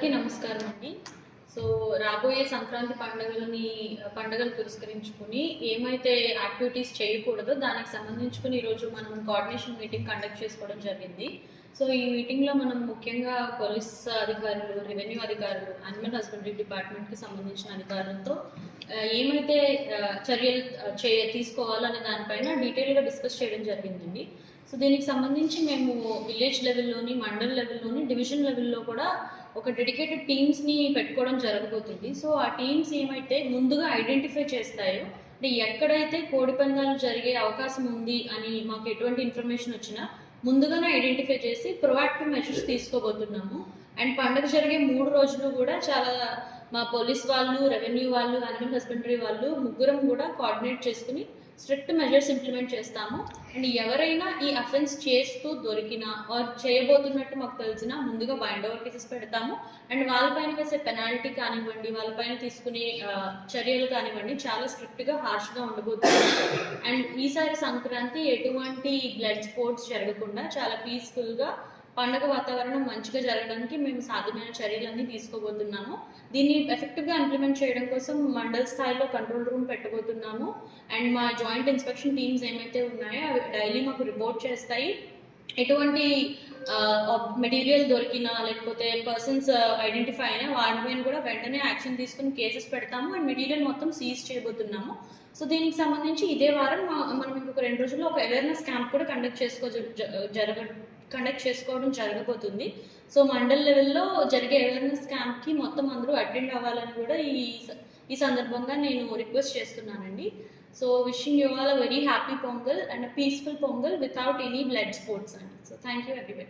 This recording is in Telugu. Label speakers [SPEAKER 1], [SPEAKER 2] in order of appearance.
[SPEAKER 1] అందరికీ నమస్కారం అండి. సో రాబోయే సంక్రాంతి పండుగలని పండుగలు పురస్కరించుకుని ఏమైతే యాక్టివిటీస్ చేయకూడదో దానికి సంబంధించుకుని ఈరోజు మనం కోఆర్డినేషన్ మీటింగ్ కండక్ట్ చేసుకోవడం జరిగింది. సో ఈ మీటింగ్లో మనం ముఖ్యంగా పోలీస్ అధికారులు రెవెన్యూ అధికారులు అనిమల్ హస్బెండరీ డిపార్ట్మెంట్కి సంబంధించిన అధికారులతో ఏమైతే చర్యలు చే తీసుకోవాలనే దానిపైన డీటెయిల్గా డిస్కస్ చేయడం జరిగిందండి. సో దీనికి సంబంధించి మేము విలేజ్ లెవెల్లోని మండల్ లెవెల్లోని డివిజన్ లెవెల్లో కూడా ఒక డెడికేటెడ్ టీమ్స్ని పెట్టుకోవడం జరగబోతుంది. సో ఆ టీమ్స్ ఏమైతే ముందుగా ఐడెంటిఫై చేస్తాయో అంటే ఎక్కడైతే కోడి పందాలు జరిగే అవకాశం ఉంది అని మాకు ఎటువంటి ఇన్ఫర్మేషన్ వచ్చినా ముందుగానే ఐడెంటిఫై చేసి ప్రొయాక్టివ్ మెషర్స్ తీసుకోబోతున్నాము. అండ్ పండుగ జరిగే మూడు రోజులు కూడా చాలా మా పోలీస్ వాళ్ళు రెవెన్యూ వాళ్ళు అనిమల్ హస్బెండరీ వాళ్ళు ముగ్గురం కూడా కోఆర్డినేట్ చేసుకుని స్ట్రిక్ట్ మెజర్స్ ఇంప్లిమెంట్ చేస్తాము. అండ్ ఎవరైనా ఈ అఫెన్స్ చేస్తూ దొరికినా ఆర్ చేయబోతున్నట్టు మాకు తెలిసినా ముందుగా బైండ్ ఓవర్ కేసెస్ పెడతాము. అండ్ వాళ్ళపైన వేసే పెనాల్టీ కానివ్వండి వాళ్ళపైన తీసుకునే చర్యలు కానివ్వండి చాలా స్ట్రిక్ట్గా హార్ష్గా ఉండబోతుంది అండ్ ఈసారి సంక్రాంతి ఎటువంటి బ్లడ్ స్పోర్ట్స్ జరగకుండా చాలా పీస్ఫుల్గా పండగ వాతావరణం మంచిగా జరగడానికి మేము సాధ్యమైన చర్యలన్నీ తీసుకోబోతున్నాము. దీన్ని ఎఫెక్టివ్గా ఇంప్లిమెంట్ చేయడం కోసం మండల్ స్థాయిలో కంట్రోల్ రూమ్ పెట్టబోతున్నాము. అండ్ మా జాయింట్ ఇన్స్పెక్షన్ టీమ్స్ ఏమైతే ఉన్నాయో అవి డైలీ మాకు రిపోర్ట్ చేస్తాయి. ఎటువంటి మెటీరియల్ దొరికినా లేకపోతే పర్సన్స్ ఐడెంటిఫై అయినా వాటి మీద కూడా వెంటనే యాక్షన్ తీసుకుని కేసెస్ పెడతాము. అండ్ మెటీరియల్ మొత్తం సీజ్ చేయబోతున్నాము. సో దీనికి సంబంధించి ఇదే వారం మనం ఇంకొక రెండు రోజుల్లో ఒక అవేర్నెస్ క్యాంప్ కూడా కండక్ట్ చేసుకో జ- జరగ కండక్ట్ చేసుకోవడం జరగబోతుంది. సో మండల్ లెవెల్లో జరిగే అవేర్నెస్ క్యాంప్కి మొత్తం అందరూ అటెండ్ అవ్వాలని కూడా ఈ స- ఈ సందర్భంగా నేను రిక్వెస్ట్ చేస్తున్నానండి. So wishing you all a very happy Pongal and peaceful Pongal without any blood sports అండి. So thank you everybody